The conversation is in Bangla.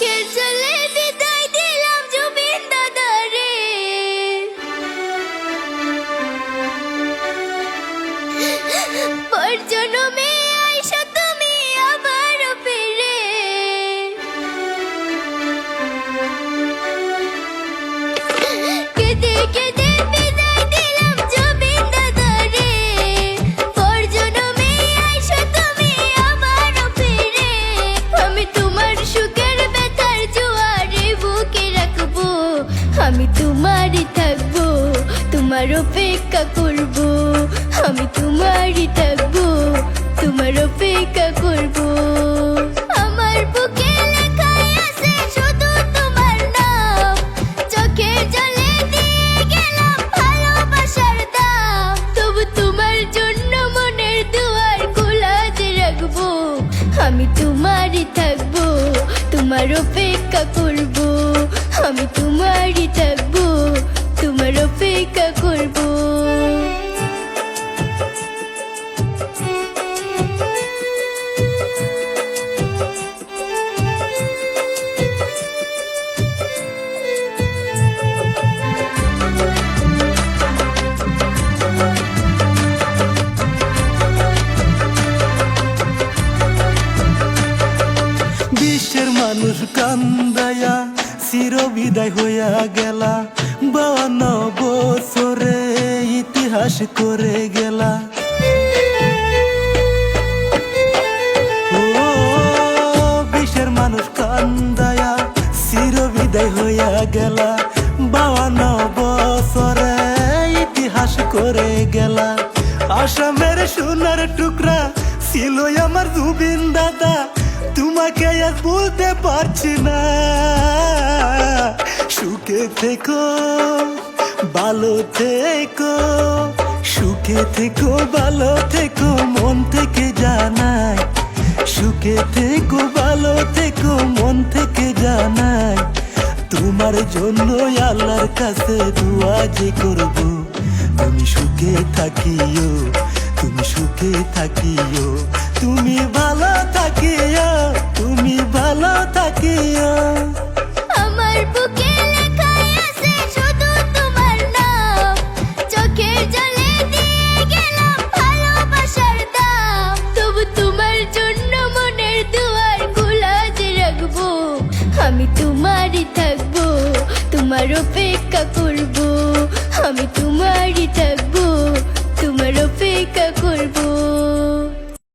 के चले दे আমি তোমারই থাকব, তোমার অপেক্ষা করব। আমি তোমারই থাকব, তোমার অপেক্ষা করব। আমার আমি তোমারই থাকব, তোমার অপেক্ষা করব। আমি তোমারই থাকব তোমার অপেক্ষা করব। মানুষ কান্দায়া চির বিদায় হইয়া গেলা। বাউন্ন বছরে ইতিহাস করে গেলা। ও বিশ্বের মানুষ কান্দায়া চির বিদায় হইয়া গেলা। বাউন্ন বছরে ইতিহাস করে গেলা। আসামের সোনার টুকরা ছিল আমার জুবিন দাদা। তোমাকে আজ বলতে পারছি না। থেকো, ভালো থেকো, সুখে থেকো, ভালো থেকো, মন থেকে জানাই। সুখে থেকো, ভালো থেকো, মন থেকে জানাই। তোমার জন্য আল্লাহর কাছে দোয়া যে করব। তুমি সুখে থাকিও, তুমি সুখে থাকিও, তুমি ভালো থাকিও। আমি তোমারই থাকব তোমারও অপেক্ষা করব আমি তোমারই থাকব।